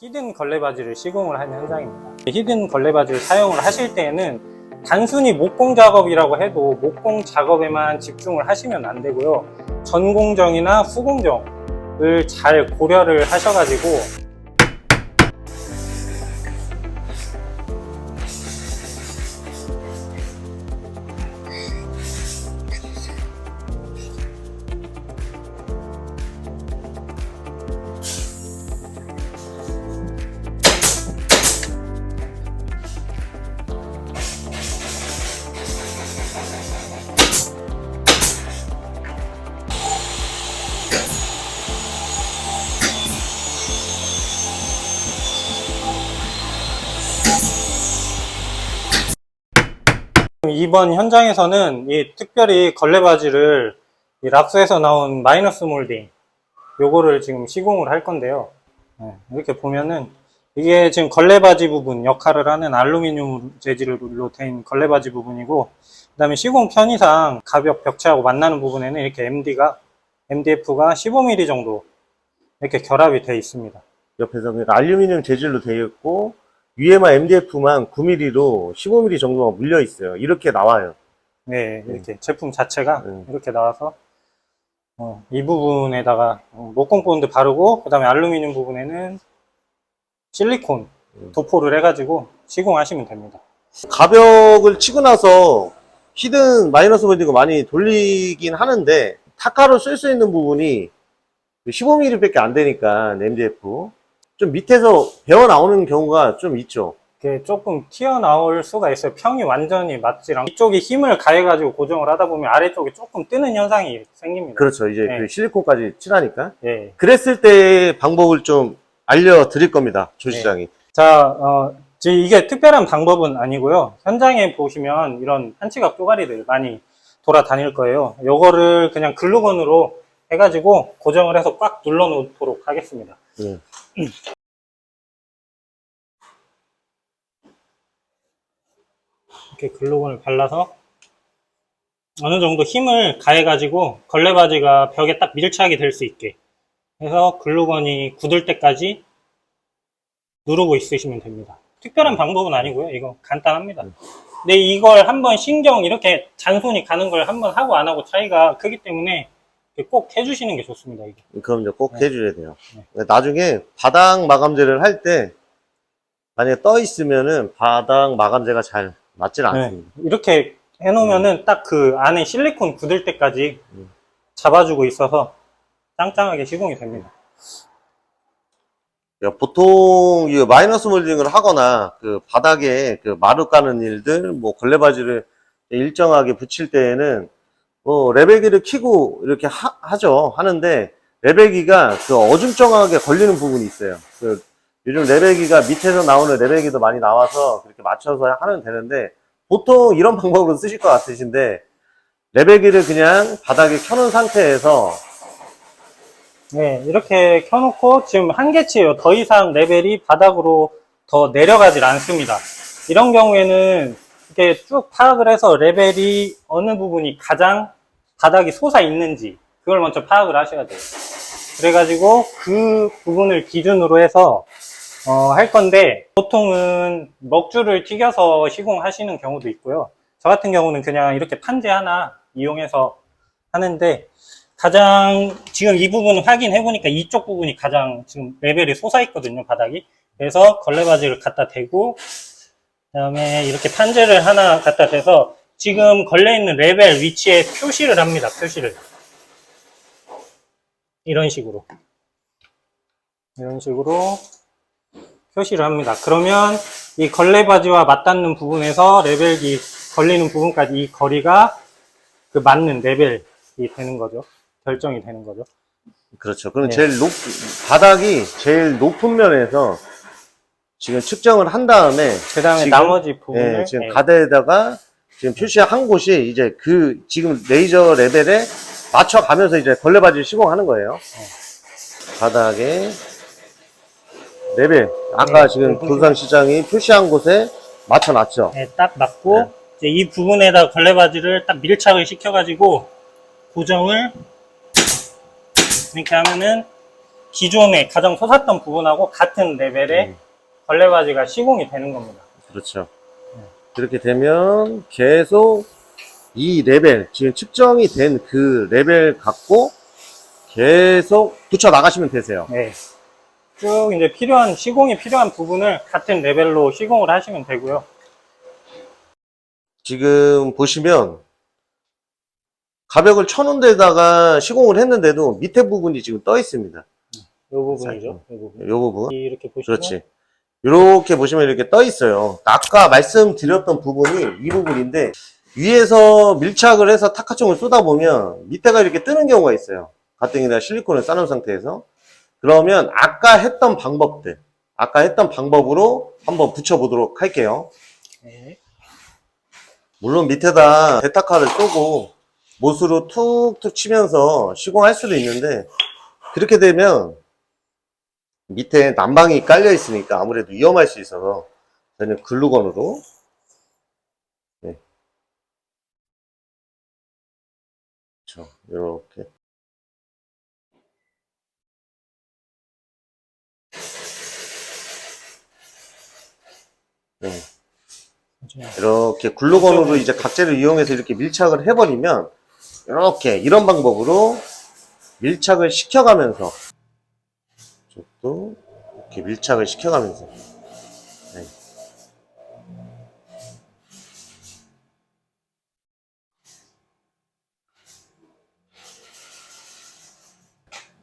히든 걸레바지를 시공을 한 현장입니다. 히든 걸레바지를 사용을 하실 때에는 단순히 목공 작업이라고 해도 목공 작업에만 집중을 하시면 안 되고요. 전공정이나 후공정을 잘 고려를 하셔가지고 이번 현장에서는 이 특별히 걸레 바지를 이 랍스에서 나온 마이너스 몰딩 요거를 지금 시공을 할 건데요. 네, 이렇게 보면은 이게 지금 걸레 바지 부분 역할을 하는 알루미늄 재질로 된 걸레 바지 부분이고 그다음에 시공 편의상 가벽 벽체하고 만나는 부분에는 이렇게 MD가 MDF가 15mm 정도 이렇게 결합이 되어 있습니다. 옆에서 그 알루미늄 재질로 되어 있고 위에만 MDF만 9mm로 15mm 정도가 물려 있어요. 이렇게 나와요. 네, 이렇게 제품 자체가 음. 이렇게 나와서 어, 이 부분에다가 어, 목공 본드 바르고 그 다음에 알루미늄 부분에는 실리콘 음. 도포를 해가지고 시공하시면 됩니다. 가벽을 치고 나서 히든 마이너스 볼딩을 많이 돌리긴 하는데 타카로 쓸 수 있는 부분이 15mm밖에 안 되니까 MDF 좀 밑에서 배어 나오는 경우가 좀 있죠. 이게 조금 튀어나올 수가 있어요. 평이 완전히 맞지 않고 이쪽에 힘을 가해가지고 고정을 하다 보면 아래쪽에 조금 뜨는 현상이 생깁니다. 그렇죠. 이제 네. 그 실리콘까지 칠하니까. 예. 그랬을 때 방법을 좀 알려드릴 겁니다. 조 네. 시장이. 자, 어, 지- 이게 특별한 방법은 아니고요. 현장에 보시면 이런 한치각 쪼가리들 많이 돌아다닐 거예요. 요거를 그냥 글루건으로 해가지고 고정을 해서 꽉 눌러 놓도록 하겠습니다. 네. 이렇게 글루건을 발라서 어느 정도 힘을 가해가지고 걸레바지가 벽에 딱 밀착이 될 수 있게 해서 글루건이 굳을 때까지 누르고 있으시면 됩니다. 특별한 방법은 아니고요. 이거 간단합니다. 근데 이걸 한번 신경 이렇게 잔손이 가는 걸 한번 하고 안 하고 차이가 크기 때문에 꼭 해주시는 게 좋습니다. 이게. 그럼요. 꼭 네. 해줘야 돼요. 네. 나중에 바닥 마감재를 할 때 만약에 떠 있으면은 바닥 마감재가 잘 맞질 네. 않습니다. 이렇게 해놓으면은 딱 그 안에 실리콘 굳을 때까지 음. 잡아주고 있어서 짱짱하게 시공이 됩니다. 야, 보통 이 마이너스 몰딩을 하거나 그 바닥에 그 마루 까는 일들, 뭐 걸레바지를 일정하게 붙일 때에는 뭐 레벨기를 키고 이렇게 하, 죠 하는데 레벨기가 그 어중쩡하게 걸리는 부분이 있어요. 그 요즘 레벨기가 밑에서 나오는 레벨기도 많이 나와서 그렇게 맞춰서 하면 되는데 보통 이런 방법으로 쓰실 것 같으신데 레벨기를 그냥 바닥에 켜놓은 상태에서 네, 이렇게 켜놓고 지금 한계치예요. 더 이상 레벨이 바닥으로 더 내려가질 않습니다. 이런 경우에는 이렇게 쭉 파악을 해서 레벨이 어느 부분이 가장 바닥이 솟아 있는지 그걸 먼저 파악을 하셔야 돼요. 그래가지고 그 부분을 기준으로 해서 어, 할 건데 보통은 먹줄을 튀겨서 시공하시는 경우도 있고요. 저 같은 경우는 그냥 이렇게 판재 하나 이용해서 하는데 가장 지금 이 부분 확인해 보니까 이쪽 부분이 가장 지금 레벨이 솟아 있거든요 바닥이. 그래서 걸레바지를 갖다 대고 그다음에 이렇게 판재를 하나 갖다 대서 지금 걸려 있는 레벨 위치에 표시를 합니다 표시를. 이런 식으로. 이런 식으로 표시를 합니다 그러면 이 걸레 바지와 맞닿는 부분에서 레벨이 걸리는 부분까지 이 거리가 그 맞는 레벨이 되는 거죠 결정이 되는 거죠. 그렇죠. 그럼 네. 제일 높, 바닥이 제일 높은 면에서 지금 측정을 한 다음에 그 다음에 지금, 나머지 부분을 예, 지금 예, 가드에다가 지금 표시한 곳이 이제 그 지금 레이저 레벨에 맞춰가면서 이제 걸레바지를 시공하는 거예요. 바닥에 레벨 아까 네, 지금 그 도산 시장이 표시한 곳에 맞춰놨죠. 예, 딱 맞고 네. 이제 이 부분에다 걸레바지를 딱 밀착을 시켜가지고 고정을 이렇게 하면은 기존에 가장 솟았던 부분하고 같은 레벨의 음. 걸레바지가 시공이 되는 겁니다. 그렇죠. 그렇게 되면 계속 이 레벨, 지금 측정이 된 그 레벨 갖고 계속 붙여 나가시면 되세요. 네. 쭉 이제 필요한, 시공이 필요한 부분을 같은 레벨로 시공을 하시면 되고요. 지금 보시면 가벽을 쳐놓은 데다가 시공을 했는데도 밑에 부분이 지금 떠 있습니다. 이 부분이죠. 이 부분. 요 부분. 이렇게 보시면 그렇지. 이렇게 보시면 이렇게 떠 있어요. 아까 말씀드렸던 부분이 이 부분인데 위에서 밀착을 해서 타카총을 쏘다 보면 밑에가 이렇게 뜨는 경우가 있어요. 가뜩이나 실리콘을 싸놓은 상태에서. 그러면 아까 했던 방법들, 아까 했던 방법으로 한번 붙여보도록 할게요. 네. 물론 밑에다 데타카를 쏘고 못으로 툭툭 치면서 시공할 수도 있는데 그렇게 되면 밑에 난방이 깔려 있으니까 아무래도 위험할 수 있어서 저는 글루건으로 네. 그렇죠. 이렇게 네. 이렇게 글루건으로 이제 각재를 이용해서 이렇게 밀착을 해버리면 이렇게 이런 방법으로 밀착을 시켜가면서 쪽도 이렇게 밀착을 시켜가면서 네.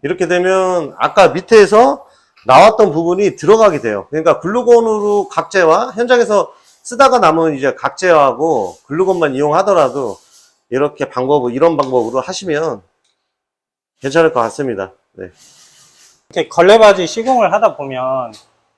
이렇게 되면 아까 밑에서 나왔던 부분이 들어가게 돼요. 그러니까 글루건으로 각재와 현장에서 쓰다가 남은 이제 각재하고 글루건만 이용하더라도 이렇게 방법을 이런 방법으로 하시면 괜찮을 것 같습니다. 네. 이렇게 걸레바지 시공을 하다 보면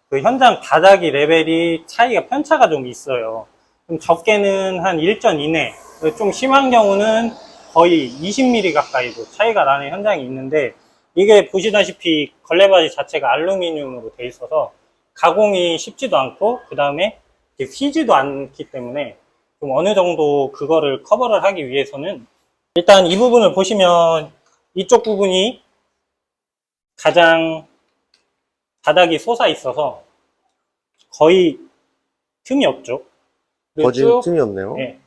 그 현장 바닥이 레벨이 차이가 편차가 좀 있어요. 좀 적게는 한 1전 이내, 좀 심한 경우는 거의 20mm 가까이도 차이가 나는 현장이 있는데 이게 보시다시피 걸레바지 자체가 알루미늄으로 돼 있어서 가공이 쉽지도 않고 그 다음에 휘지도 않기 때문에 좀 어느 정도 그거를 커버를 하기 위해서는 일단 이 부분을 보시면 이쪽 부분이 가장 바닥이 솟아 있어서 거의 틈이 없죠. 거진 쭉, 틈이 없네요. 예,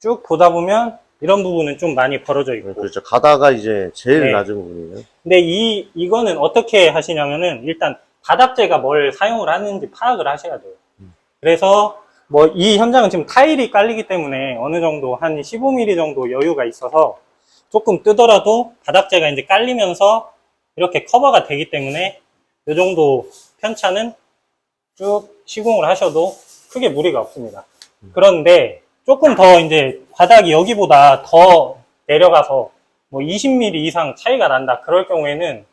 쭉 보다 보면 이런 부분은 좀 많이 벌어져 있고. 그렇죠. 가다가 이제 제일 네. 낮은 부분이에요. 근데 이, 이거는 어떻게 하시냐면은 일단 바닥재가 뭘 사용을 하는지 파악을 하셔야 돼요. 그래서 뭐 이 현장은 지금 타일이 깔리기 때문에 어느 정도 한 15mm 정도 여유가 있어서 조금 뜨더라도 바닥재가 이제 깔리면서 이렇게 커버가 되기 때문에 이 정도 편차는 쭉 시공을 하셔도 크게 무리가 없습니다. 그런데 조금 더 이제 바닥이 여기보다 더 내려가서 뭐 20mm 이상 차이가 난다. 그럴 경우에는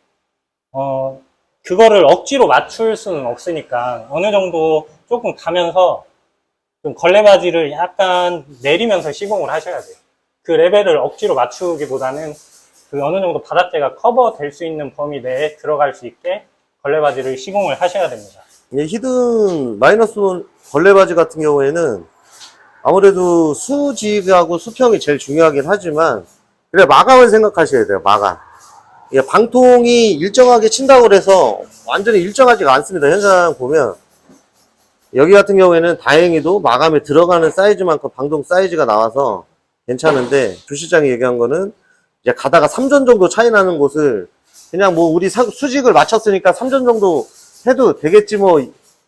어 그거를 억지로 맞출 수는 없으니까 어느 정도 조금 가면서 좀 걸레 바지를 약간 내리면서 시공을 하셔야 돼요. 그 레벨을 억지로 맞추기보다는 그 어느 정도 바닥재가 커버 될 수 있는 범위 내에 들어갈 수 있게 걸레 바지를 시공을 하셔야 됩니다. 이 히든 마이너스 걸레 바지 같은 경우에는 아무래도 수직하고 수평이 제일 중요하긴 하지만 그래 마감을 생각하셔야 돼요. 마감. 이게 방통이 일정하게 친다고 그래서 완전히 일정하지가 않습니다. 현장 보면 여기 같은 경우에는 다행히도 마감에 들어가는 사이즈만큼 방통 사이즈가 나와서 괜찮은데 주 실장이 얘기한 거는 이제 가다가 3전 정도 차이 나는 곳을 그냥 뭐 우리 사- 수직을 맞췄으니까 3전 정도 해도 되겠지 뭐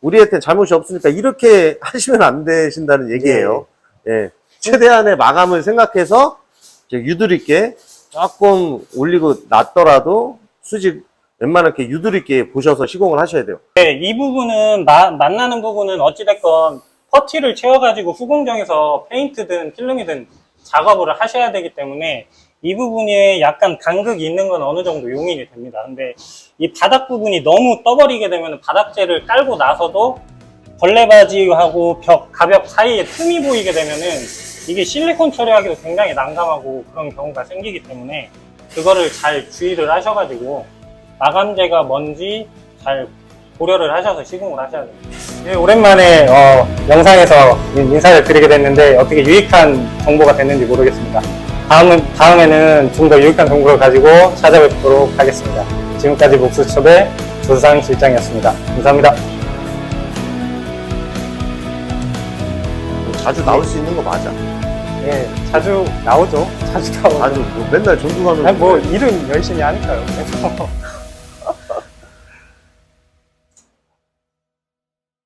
우리한테 잘못이 없으니까 이렇게 하시면 안 되신다는 얘기예요. 예. 최대한의 마감을 생각해서 유들 있게 조금 올리고 놨더라도 수직 웬만하게 유들 있게 보셔서 시공을 하셔야 돼요. 네, 이 부분은 마- 만나는 부분은 어찌됐건 퍼티를 채워가지고 후공정에서 페인트든 필름이든 작업을 하셔야 되기 때문에 이 부분에 약간 간극이 있는 건 어느 정도 용인이 됩니다. 근데 이 바닥 부분이 너무 떠버리게 되면 바닥재를 깔고 나서도 걸레바지하고 벽, 가벽 사이에 틈이 보이게 되면은 이게 실리콘 처리하기도 굉장히 난감하고 그런 경우가 생기기 때문에 그거를 잘 주의를 하셔가지고 마감재가 뭔지 잘 고려를 하셔서 시공을 하셔야 됩니다. 예, 오랜만에 어, 영상에서 인사를 드리게 됐는데 어떻게 유익한 정보가 됐는지 모르겠습니다. 다음은, 다음에는 좀 더 유익한 정보를 가지고 찾아뵙도록 하겠습니다. 지금까지 목수첩의 조상 실장이었습니다. 감사합니다. 자주 나올 수 있는 거 맞아. 예, 자주 나오죠. 자주 나오죠. 자주 뭐 맨날 존중하는. 아니, 뭐 일은 열심히 하니까요. 그래서